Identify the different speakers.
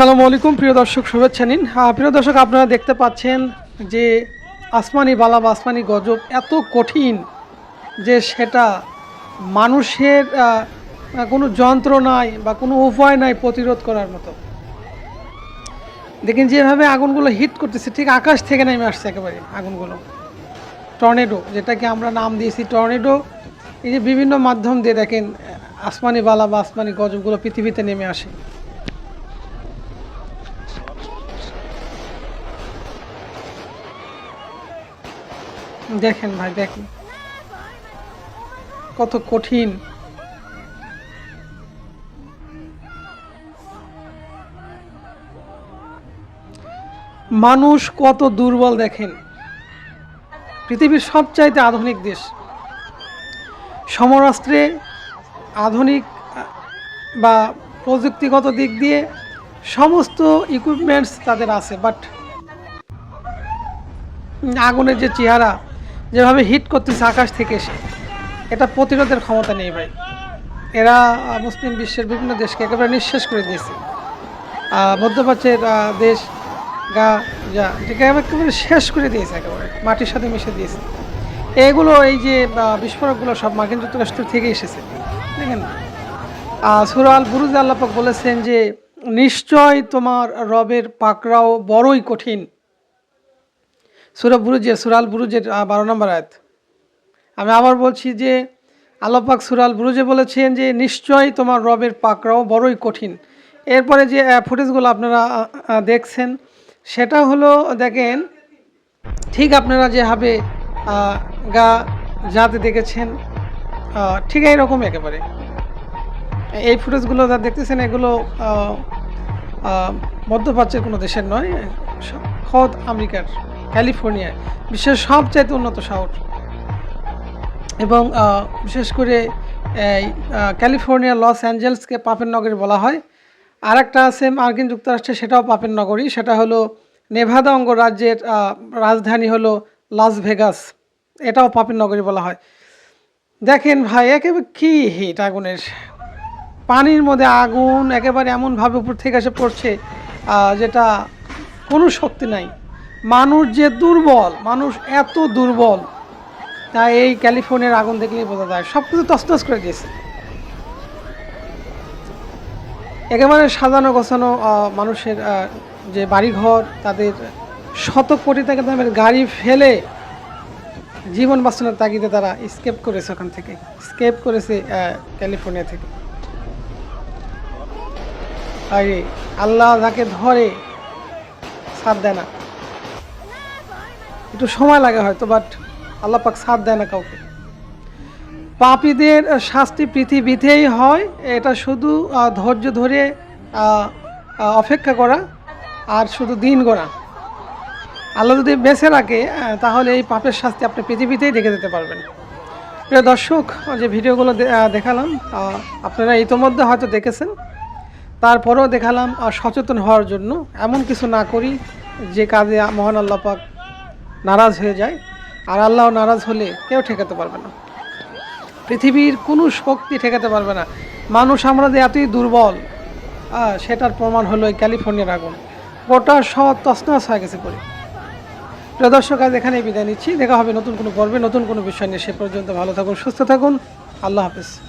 Speaker 1: আসসালামু আলাইকুম, প্রিয় দর্শক, শুভেচ্ছা নিন। প্রিয় দর্শক, আপনারা দেখতে পাচ্ছেন যে আসমানি বালা বা আসমানি গজব এত কঠিন যে সেটা মানুষের কোনো যন্ত্র নাই বা কোনো উপায় নাই প্রতিরোধ করার মতো। দেখেন যেভাবে আগুনগুলো হিট করতেছে, ঠিক আকাশ থেকে নেমে আসছে একেবারে আগুনগুলো। টর্নেডো যেটাকে আমরা নাম দিয়েছি টর্নেডো এই যে বিভিন্ন মাধ্যম দিয়ে দেখেন, আসমানি বালা বা আসমানি গজবগুলো পৃথিবীতে নেমে আসে। দেখেন ভাই, দেখেন। কত কঠিন। মানুষ কত দুর্বল দেখেন। পৃথিবীর সবচাইতে আধুনিক দেশ। সমরাস্ত্রে আধুনিক, বা প্রযুক্তিগত দিক দিয়ে সমস্ত ইকুইপমেন্টস তাদের আছে বাট আগুনের যে চেহারা যেভাবে হিট করতেছে আকাশ থেকে এসে, এটা প্রতিরোধের ক্ষমতা নেই ভাই। এরা মুসলিম বিশ্বের বিভিন্ন দেশকে একেবারে নিঃশেষ করে দিয়েছে। মধ্যপ্রাচ্যের দেশ, গা, যা একেবারে শেষ করে দিয়েছে একেবারে, মাটির সাথে মিশে দিয়েছে। এগুলো এই যে বিস্ফোরকগুলো সব মার্কিন যুক্তরাষ্ট্র থেকে এসেছে, দেখেন। সুরাল বুরুজ আল্লাপাক বলেছেন যে, নিশ্চয় তোমার রবের পাকড়াও বড়ই কঠিন। সুরা বুরুজের সুরাল বুরুজের বারো নম্বর আয়াত। আমি আবার বলছি যে আল্লাপাক সুরাল বুরুজে বলেছেন যে, নিশ্চয়ই তোমার রবের পাকড়াও বড়ই কঠিন। এরপরে যে ফুটেজগুলো আপনারা দেখছেন, সেটা হলো, দেখেন, ঠিক আপনারা যেভাবে গা যাতে দেখেছেন ঠিক এইরকম একেবারে। এই ফুটেজগুলো যা দেখতেছেন, এগুলো মধ্যপ্রাচ্যের কোনো দেশের নয় খোদ আমেরিকার। ক্যালিফোর্নিয়ায় বিশ্বের সবচাইতে উন্নত শহর। এবং বিশেষ করে ক্যালিফোর্নিয়ার লস অ্যাঞ্জেলসকে পাপের নগরী বলা হয়। আর একটা আছে মার্কিন যুক্তরাষ্ট্রে, সেটাও পাপের নগরী। সেটা হলো নেভাদা অঙ্গরাজ্যের রাজধানী হলো লাস ভেগাস। এটাও পাপের নগরী বলা হয়। দেখেন ভাই, একেবারে কী হিট আগুনের। পানির মধ্যে আগুন একেবারে এমনভাবে উপর থেকে এসে পড়ছে যেটা কোনো শক্তি নাই। মানুষ যে দুর্বল, মানুষ এত দুর্বল, তাই এই ক্যালিফোর্নিয়ার আগুন দেখলেই বোঝা যায়। সব কিছু তসতস করে দিয়েছে। একেবারে সাজানো গোছানো মানুষের যে বাড়িঘর, তাদের শত কোটি টাকা দামের গাড়ি ফেলে জীবন বাঁচানোর তাগিদে তারা স্কেপ করেছে ওখান থেকে। স্কেপ করেছে ক্যালিফোর্নিয়া থেকে। আরে, আল্লাহ যাকে ধরে সাথ দেয় না। একটু সময় লাগে হয়তো বাট আল্লাহ পাক সাথ দেয় না কাউকে। পাপীদের শাস্তি পৃথিবীতেই হয়, এটা শুধু ধৈর্য ধরে অপেক্ষা করা আর শুধু দিন গড়া। আল্লাহ যদি বেঁচে রাখে তাহলে এই পাপের শাস্তি আপনি পৃথিবীতেই রেখে দিতে পারবেন। প্রিয় দর্শক যে ভিডিওগুলো দেখালাম আপনারা ইতোমধ্যে হয়তো দেখেছেন। তারপরেও দেখালাম সচেতন হওয়ার জন্য। এমন কিছু না করি, যে কাজে মহান আল্লাহ পাক নারাজ হয়ে যায়। আর আল্লাহ নারাজ হলে কেউ ঠেকাতে পারবে না। পৃথিবীর কোনো শক্তি ঠেকাতে পারবে না। মানুষ আমরা যে এতই দুর্বল সেটার প্রমাণ হলো এই ক্যালিফোর্নিয়ার আগুন। গোটা সব তসনস হয়ে গেছে পরে। প্রিয় দর্শক, আজ এখানেই বিদায় নিচ্ছি। দেখা হবে নতুন কোনো পর্বে, নতুন কোনো বিষয় নিয়ে। সে পর্যন্ত ভালো থাকুন, সুস্থ থাকুন। আল্লাহ হাফেজ।